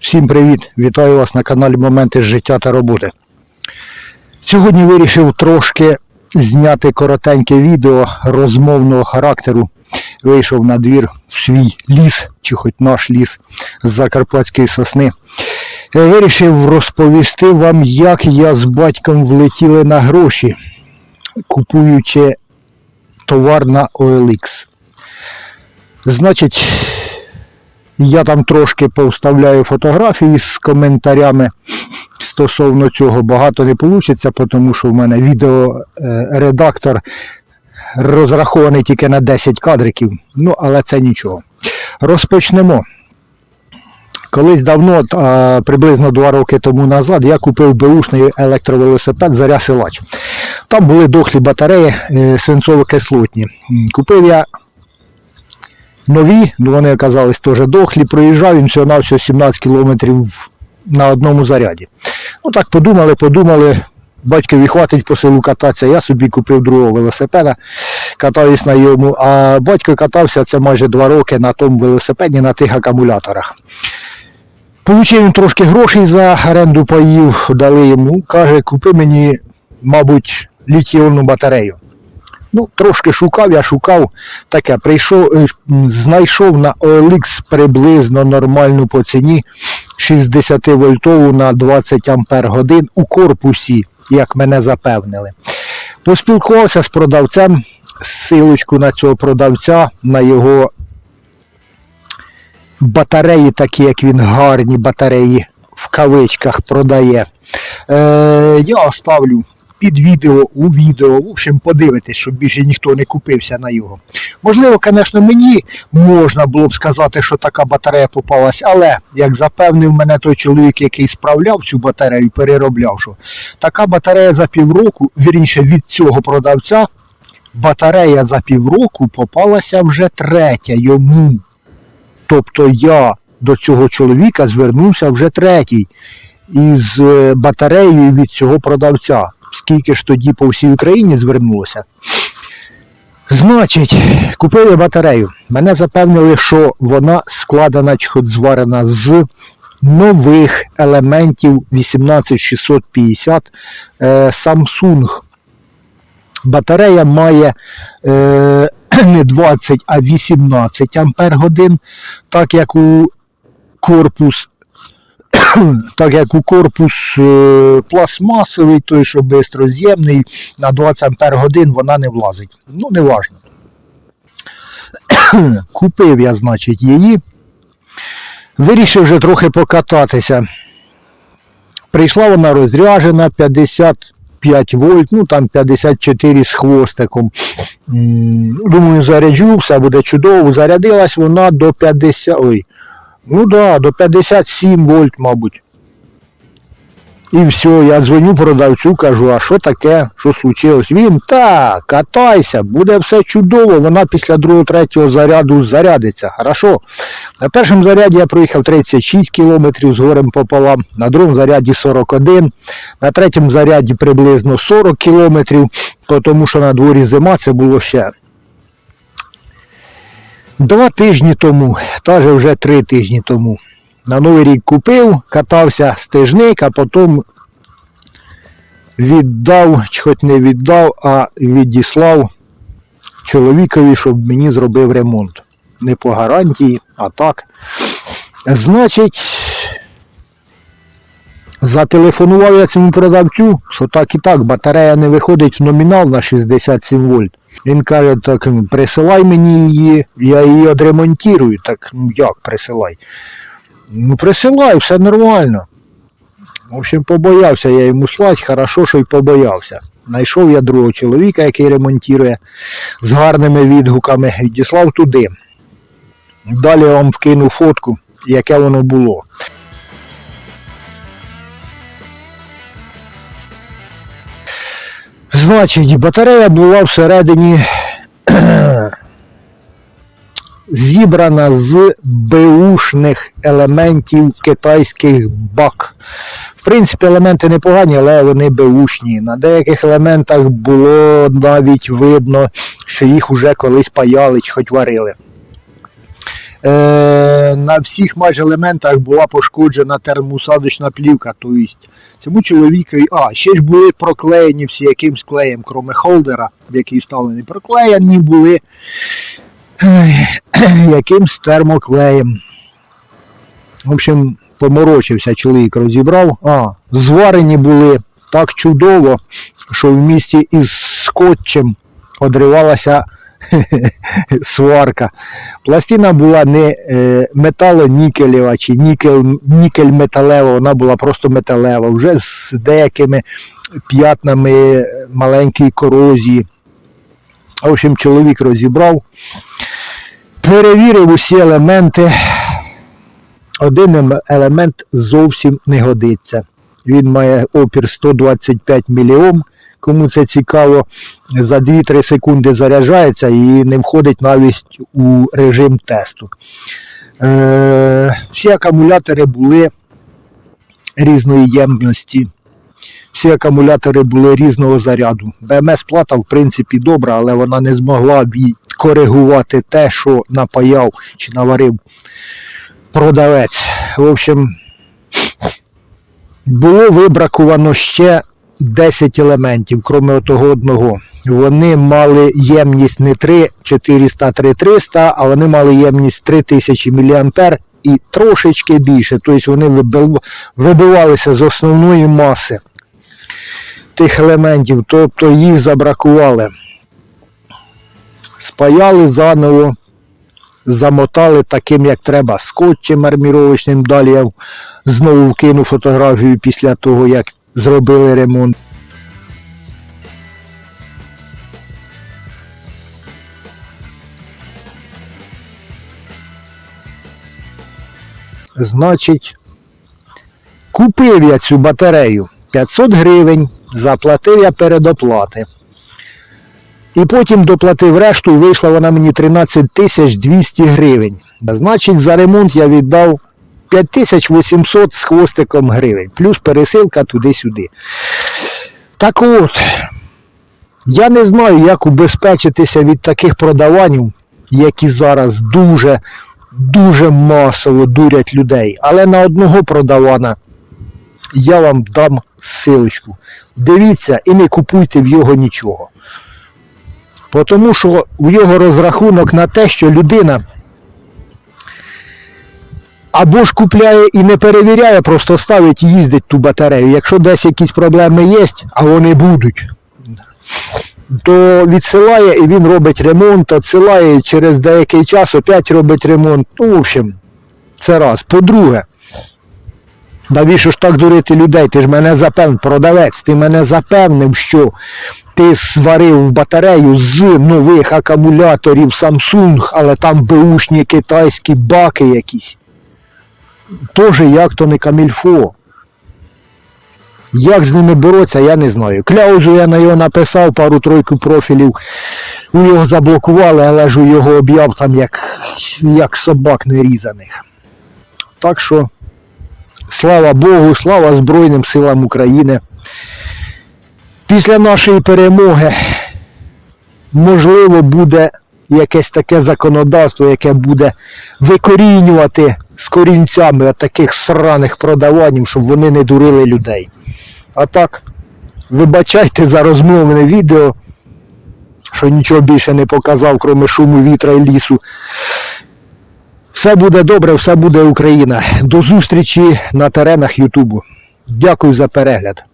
Всім привіт! Вітаю вас на каналі Моменти життя та роботи. Сьогодні вирішив трошки зняти коротеньке відео розмовного характеру. Вийшов на двір в свій ліс, чи хоч наш ліс з Закарпатської сосни. Е, Вирішив розповісти вам, як я з батьком влетіли на гроші, купуючи товар на OLX. Значить, я там трошки повставляю фотографії з коментарями стосовно цього. Багато не вийде, тому що в мене відеоредактор розрахований тільки на 10 кадриків. Ну, але це нічого. Розпочнемо. Колись давно, приблизно два роки тому назад, я купив беушний електровелосипед Заря Силач. Там були дохлі батареї е, свинцово-кислотні. Купив я нові, ну вони оказались теж дохлі, проїжджав він всього на всього 17 кілометрів на одному заряді. Ну так подумали, подумали, батькові хватить по селу кататися, я собі купив другого велосипеда, катаюсь на йому, а батько катався це майже два роки на тому велосипеді на тих акумуляторах. Получив він трошки грошей за оренду паїв, дали йому, каже, купи мені, мабуть, літіонну батарею. Ну, трошки шукав, я шукав таке, прийшов, е, знайшов на OLX приблизно нормальну по ціні 60 вольтову на 20 ампер годин у корпусі, як мене запевнили. Поспілкувався з продавцем, силочку на цього продавця, на його батареї, такі як він гарні батареї в кавичках продає. Е, я оставлю під відео, у відео, в общем, подивитись, щоб більше ніхто не купився на його. Можливо, звісно, мені можна було б сказати, що така батарея попалась, але як запевнив мене той чоловік, який справляв цю батарею, переробляв, що така батарея за півроку, вірніше від цього продавця, батарея за півроку попалася вже третя йому. Тобто я до цього чоловіка звернувся вже третій із е, батареєю від цього продавця. Скільки ж тоді по всій Україні звернулося. Значить, купив я батарею. Мене запевнили, що вона складена чи зварена з нових елементів 18650 е, Samsung. Батарея має е, не 20, а 18 ампер годин, так як у корпус так як у корпус е, пластмасовий, той, що бистроз'ємний, на 20 ампер годин вона не влазить. Ну, не важно. Купив я, значить, її. Вирішив вже трохи покататися. Прийшла вона розряжена 55 вольт, ну там 54 з хвостиком. Думаю, заряджу, все буде чудово. Зарядилась вона до 50. Ой, Ну да, до 57 вольт, мабуть. І все, я дзвоню продавцю, кажу, а що таке, що случилось? Він, так, катайся, буде все чудово, вона після другого, третього заряду зарядиться. Хорошо. На першому заряді я проїхав 36 кілометрів з горем пополам, на другому заряді 41, на третьому заряді приблизно 40 кілометрів, тому що на дворі зима це було ще Два тижні тому, та же вже три тижні тому. На Новий рік купив, катався з тижник, а потім віддав, хоч не віддав, а відіслав чоловікові, щоб мені зробив ремонт. Не по гарантії, а так. Значить, зателефонував я цьому продавцю, що так і так, батарея не виходить в номінал на 67 вольт. Він каже, так присилай мені її, я її одремонтую. Так, ну як присилай? Ну присилай, все нормально. В общем, побоявся я йому слать, хорошо, що й побоявся. Знайшов я другого чоловіка, який ремонтує з гарними відгуками, відіслав туди. Далі я вам вкину фотку, яке воно було. Значить, батарея була всередині зібрана з беушних елементів китайських бак. В принципі, елементи непогані, але вони беушні. На деяких елементах було навіть видно, що їх уже колись паяли чи хоч варили. Е, на всіх майже елементах була пошкоджена термоусадочна плівка. Тобто цьому чоловікові, а, ще ж були проклеєні всі якимсь клеєм, кроме холдера, в який вставлений, проклеєні були якимсь термоклеєм. В общем, поморочився чоловік, розібрав. А, зварені були так чудово, що в місті із скотчем одривалася сварка. Пластина була не е, металонікелева чи нікель, металева, вона була просто металева, вже з деякими п'ятнами маленької корозії. В общем, чоловік розібрав, перевірив усі елементи. Один ем- елемент зовсім не годиться. Він має опір 125 мільйом. Кому це цікаво, за 2-3 секунди заряджається і не входить навіть у режим тесту. Е, всі акумулятори були різної ємності. Всі акумулятори були різного заряду. БМС плата, в принципі, добра, але вона не змогла відкоригувати те, що напаяв чи наварив продавець. В общем, було вибраковано ще 10 елементів, крім того одного. Вони мали ємність не 3400 3300, а вони мали ємність 3000 мА і трошечки більше. Тобто вони вибивалися з основної маси тих елементів, тобто їх забракували. Спаяли заново, замотали таким, як треба, скотчем арміровочним. Далі я знову вкину фотографію після того, як зробили ремонт. Значить, купив я цю батарею 500 гривень, заплатив я передоплати. І потім доплатив решту, і вийшла вона мені 13 тисяч 200 гривень. Значить, за ремонт я віддав 5800 з хвостиком гривень, плюс пересилка туди-сюди. Так от, я не знаю, як убезпечитися від таких продаванів, які зараз дуже, дуже масово дурять людей. Але на одного продавана я вам дам силочку. Дивіться і не купуйте в його нічого. Тому що в його розрахунок на те, що людина або ж купляє і не перевіряє, просто ставить і їздить ту батарею. Якщо десь якісь проблеми є, а вони будуть, то відсилає і він робить ремонт, відсилає і через деякий час опять робить ремонт. Ну, в общем, це раз. По-друге, навіщо ж так дурити людей? Ти ж мене запевнив, продавець, ти мене запевнив, що ти сварив батарею з нових акумуляторів Samsung, але там беушні китайські баки якісь. Тоже як то не камільфо. Як з ними боротися, я не знаю. Кляузу я на його написав, пару-тройку профілів. У його заблокували, але ж у його об'яв там як, як собак нерізаних. Так що, слава Богу, слава Збройним силам України. Після нашої перемоги, можливо, буде якесь таке законодавство, яке буде викорінювати з от таких сраних продаванів, щоб вони не дурили людей. А так, вибачайте за розмовне відео, що нічого більше не показав, крім шуму вітра і лісу. Все буде добре, все буде Україна. До зустрічі на теренах Ютубу. Дякую за перегляд.